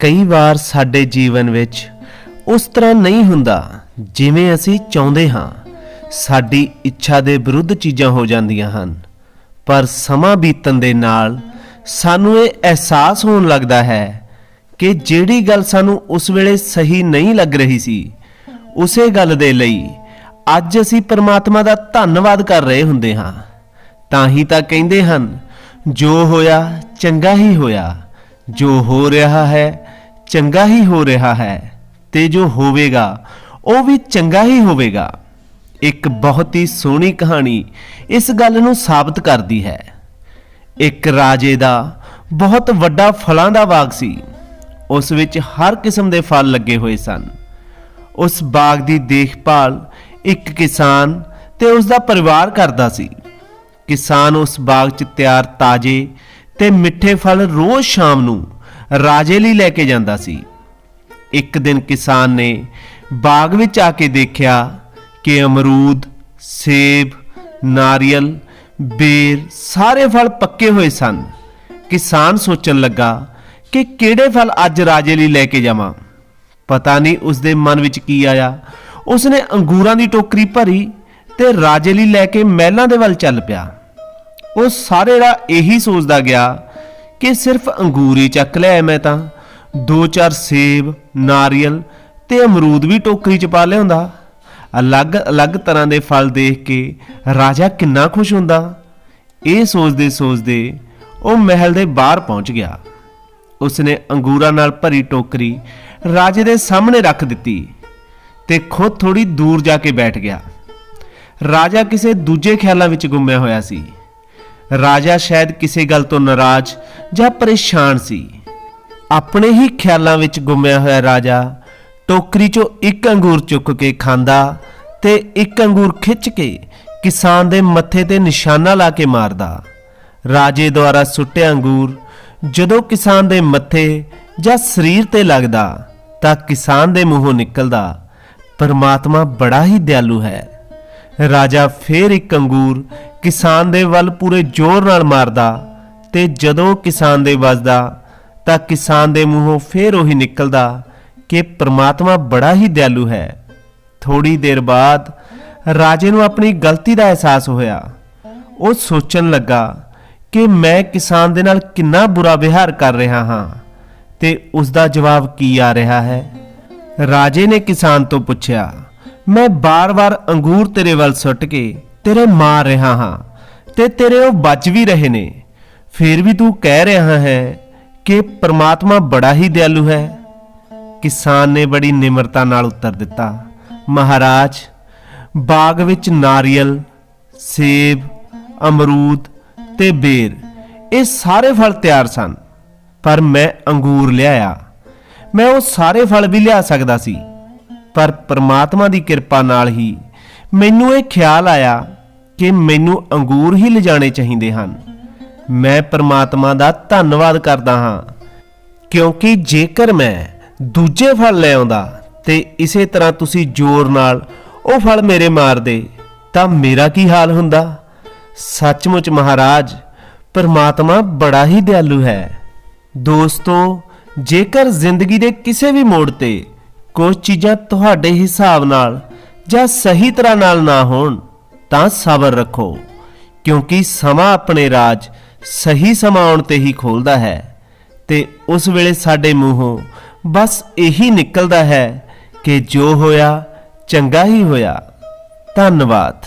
ਕਈ ਵਾਰ ਸਾਡੇ ਜੀਵਨ ਵਿੱਚ ਉਸ ਤਰ੍ਹਾਂ ਨਹੀਂ ਹੁੰਦਾ ਜਿਵੇਂ ਅਸੀਂ ਚਾਹੁੰਦੇ ਹਾਂ। ਸਾਡੀ ਇੱਛਾ ਦੇ ਵਿਰੁੱਧ ਚੀਜ਼ਾਂ ਹੋ ਜਾਂਦੀਆਂ ਹਨ, ਪਰ ਸਮਾਂ ਬੀਤਣ ਦੇ ਨਾਲ ਸਾਨੂੰ ਇਹ ਅਹਿਸਾਸ ਹੋਣ ਲੱਗਦਾ ਹੈ ਕਿ ਜਿਹੜੀ ਗੱਲ ਸਾਨੂੰ ਉਸ ਵੇਲੇ ਸਹੀ ਨਹੀਂ ਲੱਗ ਰਹੀ ਸੀ, ਉਸੇ ਗੱਲ ਦੇ ਲਈ ਅੱਜ ਅਸੀਂ ਪਰਮਾਤਮਾ ਦਾ ਧੰਨਵਾਦ ਕਰ ਰਹੇ ਹੁੰਦੇ ਹਾਂ। ਤਾਂ ਹੀ ਤਾਂ ਕਹਿੰਦੇ ਹਨ, ਜੋ ਹੋਇਆ ਚੰਗਾ ਹੀ ਹੋਇਆ, ਜੋ ਹੋ ਰਿਹਾ ਹੈ ਚੰਗਾ ਹੀ ਹੋ ਰਿਹਾ ਹੈ ਤੇ ਜੋ ਹੋਵੇਗਾ, ਉਹ ਵੀ ਚੰਗਾ ਹੀ ਹੋਵੇਗਾ। ਇੱਕ ਬਹੁਤ ਹੀ ਸੋਹਣੀ ਕਹਾਣੀ ਇਸ ਗੱਲ ਨੂੰ ਸਾਬਤ ਕਰਦੀ ਹੈ। ਇੱਕ ਰਾਜੇ ਦਾ ਬਹੁਤ ਵੱਡਾ ਫਲਾਂ ਦਾ ਬਾਗ ਸੀ। ਉਸ ਵਿੱਚ ਹਰ ਕਿਸਮ ਦੇ ਫਲ ਲੱਗੇ ਹੋਏ ਸਨ। ਉਸ ਬਾਗ ਦੀ ਦੇਖਭਾਲ ਇੱਕ ਕਿਸਾਨ ਤੇ ਉਸ ਦਾ ਪਰਿਵਾਰ ਕਰਦਾ ਸੀ। ਕਿਸਾਨ ਉਸ ਬਾਗ 'ਚ ਤਿਆਰ ਤਾਜ਼ੇ ਤੇ ਮਿੱਠੇ ਫਲ ਰੋਜ਼ ਸ਼ਾਮ ਨੂੰ ਰਾਜੇ ਲਈ ਲੈ ਕੇ ਜਾਂਦਾ ਸੀ। ਇੱਕ ਦਿਨ ਕਿਸਾਨ ਨੇ ਬਾਗ ਵਿੱਚ ਆ ਕੇ ਦੇਖਿਆ ਕਿ ਅਮਰੂਦ, ਸੇਬ, ਨਾਰੀਅਲ, ਬੇਰ ਸਾਰੇ ਫਲ ਪੱਕੇ ਹੋਏ ਸਨ। ਕਿਸਾਨ ਸੋਚਣ ਲੱਗਾ ਕਿ ਕਿਹੜੇ ਫਲ ਅੱਜ ਰਾਜੇ ਲਈ ਲੈ ਕੇ ਜਾਵਾਂ। ਪਤਾ ਨਹੀਂ ਉਸ ਦੇ ਮਨ ਵਿੱਚ ਕੀ ਆਇਆ। ਉਸਨੇ ਅੰਗੂਰਾਂ ਦੀ ਟੋਕਰੀ ਭਰੀ ਤੇ ਰਾਜੇ ਲਈ ਲੈ ਕੇ ਮਹਿਲਾਂ ਦੇ ਵੱਲ ਚੱਲ ਪਿਆ। ਉਹ ਸਾਰੇ ਰਾ ਇਹੀ ਸੋਚਦਾ ਗਿਆ ਕਿ ਸਿਰਫ ਅੰਗੂਰ ਹੀ ਚੱਕ ਲਿਆ ਮੈਂ ਤਾਂ। ਦੋ ਚਾਰ ਸੇਬ, ਨਾਰੀਅਲ ਤੇ ਅਮਰੂਦ ਵੀ ਟੋਕਰੀ 'ਚ ਪਾ ਲਿਆਉਂਦਾ। ਅਲੱਗ-ਅਲੱਗ ਤਰ੍ਹਾਂ ਦੇ ਫਲ ਦੇਖ ਕੇ ਰਾਜਾ ਕਿੰਨਾ ਖੁਸ਼ ਹੁੰਦਾ। ਇਹ ਸੋਚਦੇ ਸੋਚਦੇ ਉਹ ਮਹਿਲ ਦੇ ਬਾਹਰ ਪਹੁੰਚ ਗਿਆ। ਉਸਨੇ ਅੰਗੂਰਾਂ ਨਾਲ ਭਰੀ ਟੋਕਰੀ ਰਾਜੇ ਦੇ ਸਾਹਮਣੇ ਰੱਖ ਦਿੱਤੀ ਤੇ ਖੁਦ ਥੋੜੀ ਦੂਰ ਜਾ ਕੇ ਬੈਠ ਗਿਆ। ਰਾਜਾ ਕਿਸੇ ਦੂਜੇ ਖਿਆਲਾਂ ਵਿੱਚ ਗੁੰਮਿਆ ਹੋਇਆ ਸੀ। ਰਾਜਾ ਸ਼ਾਇਦ ਕਿਸੇ ਗੱਲ ਤੋਂ ਨਾਰਾਜ਼ ਜਾਂ ਪਰੇਸ਼ਾਨ ਸੀ। ਆਪਣੇ ਹੀ ਖਿਆਲਾਂ ਵਿੱਚ ਗੁੰਮਿਆ ਹੋਇਆ ਰਾਜਾ ਟੋਕਰੀ 'ਚੋਂ ਇੱਕ ਅੰਗੂਰ ਚੁੱਕ ਕੇ ਖਾਂਦਾ ਤੇ ਇੱਕ ਅੰਗੂਰ ਖਿੱਚ ਕੇ ਕਿਸਾਨ ਦੇ ਮੱਥੇ ਤੇ ਨਿਸ਼ਾਨਾ ਲਾ ਕੇ ਮਾਰਦਾ। ਰਾਜੇ ਦੁਆਰਾ ਸੁੱਟਿਆ ਅੰਗੂਰ ਜਦੋਂ ਕਿਸਾਨ ਦੇ ਮੱਥੇ ਜਾਂ ਸਰੀਰ ਤੇ ਲੱਗਦਾ ਤਾਂ ਕਿਸਾਨ ਦੇ ਮੂੰਹੋਂ ਨਿਕਲਦਾ, ਪਰਮਾਤਮਾ ਬੜਾ ਹੀ ਦਿਆਲੂ ਹੈ। ਰਾਜਾ ਫੇਰ ਇੱਕ ਅੰਗੂਰ ਕਿਸਾਨ ਦੇ ਵੱਲ ਪੂਰੇ ਜ਼ੋਰ ਨਾਲ ਮਾਰਦਾ ਤੇ ਜਦੋਂ ਕਿਸਾਨ ਦੇ ਵੱਜਦਾ ਤਾਂ ਕਿਸਾਨ ਦੇ ਮੂੰਹੋਂ ਫੇਰ ਉਹੀ ਨਿਕਲਦਾ ਕਿ ਪ੍ਰਮਾਤਮਾ ਬੜਾ ਹੀ ਦਿਆਲੂ ਹੈ। ਥੋੜੀ ਦੇਰ ਬਾਅਦ ਰਾਜੇ ਨੂੰ ਆਪਣੀ ਗਲਤੀ ਦਾ ਅਹਿਸਾਸ ਹੋਇਆ। ਉਹ ਸੋਚਣ ਲੱਗਾ ਕਿ ਮੈਂ ਕਿਸਾਨ ਦੇ ਨਾਲ ਕਿੰਨਾ ਬੁਰਾ ਵਿਹਾਰ ਕਰ ਰਿਹਾ ਹਾਂ ਤੇ ਉਸ ਦਾ ਜਵਾਬ ਕੀ ਆ ਰਿਹਾ ਹੈ? ਰਾਜੇ ਨੇ ਕਿਸਾਨ ਤੋਂ ਪੁੱਛਿਆ ਮੈਂ ਬਾਰ-ਬਾਰ ਅੰਗੂਰ ਤੇਰੇ ਵੱਲ ਸੁੱਟ ਕੇ ਤੇਰੇ ਮਾਰ ਰਿਹਾ ਹਾਂ ਤੇ ਤੇਰੇ ਉਹ ਬਚ ਵੀ ਰਹੇ ਨੇ। ਫਿਰ ਵੀ ਤੂੰ ਕਹਿ ਰਿਹਾ ਹੈ ਕਿ ਪ੍ਰਮਾਤਮਾ ਬੜਾ ਹੀ ਦਿਆਲੂ ਹੈ। ਕਿਸਾਨ ਨੇ ਬੜੀ ਨਿਮਰਤਾ ਨਾਲ ਉੱਤਰ ਦਿੱਤਾ, ਮਹਾਰਾਜ, ਬਾਗ ਵਿੱਚ ਨਾਰੀਅਲ, ਸੇਬ, ਅਮਰੂਦ ਤੇ ਬੇਰ, ਇਹ ਸਾਰੇ ਫਲ ਤਿਆਰ ਸਨ, ਪਰ ਮੈਂ ਅੰਗੂਰ ਲਿਆਇਆ। ਮੈਂ ਉਹ ਸਾਰੇ ਫਲ ਵੀ ਲਿਆ ਸਕਦਾ ਸੀ। ਪਰ ਪ੍ਰਮਾਤਮਾ ਦੀ ਕਿਰਪਾ ਨਾਲ ਹੀ ਮੈਨੂੰ ਇਹ ਖਿਆਲ ਆਇਆ ਕਿ ਮੈਨੂੰ ਅੰਗੂਰ ਹੀ ਲਿਜਾਣੇ ਚਾਹੀਦੇ ਹਨ। ਮੈਂ ਪ੍ਰਮਾਤਮਾ ਦਾ ਧੰਨਵਾਦ ਕਰਦਾ ਹਾਂ, ਕਿਉਂਕਿ ਜੇਕਰ ਮੈਂ ਦੂਜੇ ਫਲ ਲੈ ਆਉਂਦਾ ਤੇ ਇਸੇ ਤਰ੍ਹਾਂ ਤੁਸੀਂ ਜ਼ੋਰ ਨਾਲ ਉਹ ਫਲ ਮੇਰੇ ਮਾਰਦੇ, ਤਾਂ ਮੇਰਾ ਕੀ ਹਾਲ ਹੁੰਦਾ? ਸੱਚਮੁੱਚ ਮਹਾਰਾਜ, ਪਰਮਾਤਮਾ ਬੜਾ ਹੀ ਦਿਆਲੂ ਹੈ। ਦੋਸਤੋ, ਜੇਕਰ ਜ਼ਿੰਦਗੀ ਦੇ ਕਿਸੇ ਵੀ ਮੋੜ ਤੇ ਕੁਝ ਚੀਜ਼ਾਂ ਤੁਹਾਡੇ ਹਿਸਾਬ ਨਾਲ ਜਾਂ ਸਹੀ ਤਰ੍ਹਾਂ ਨਾਲ ਨਾ ਹੋਣ, ਤਾਂ ਸਬਰ ਰੱਖੋ, ਕਿਉਂਕਿ ਸਮਾਂ ਆਪਣੇ ਰਾਜ ਸਹੀ ਸਮਾਂ ਆਉਣ ਤੇ ਹੀ ਖੋਲਦਾ ਹੈ। ਤੇ ਉਸ ਵੇਲੇ ਸਾਡੇ ਮੂੰਹੋਂ ਬਸ ਇਹੀ ਨਿਕਲਦਾ ਹੈ ਕਿ ਜੋ ਹੋਇਆ, ਚੰਗਾ ਹੀ ਹੋਇਆ। ਧੰਨਵਾਦ।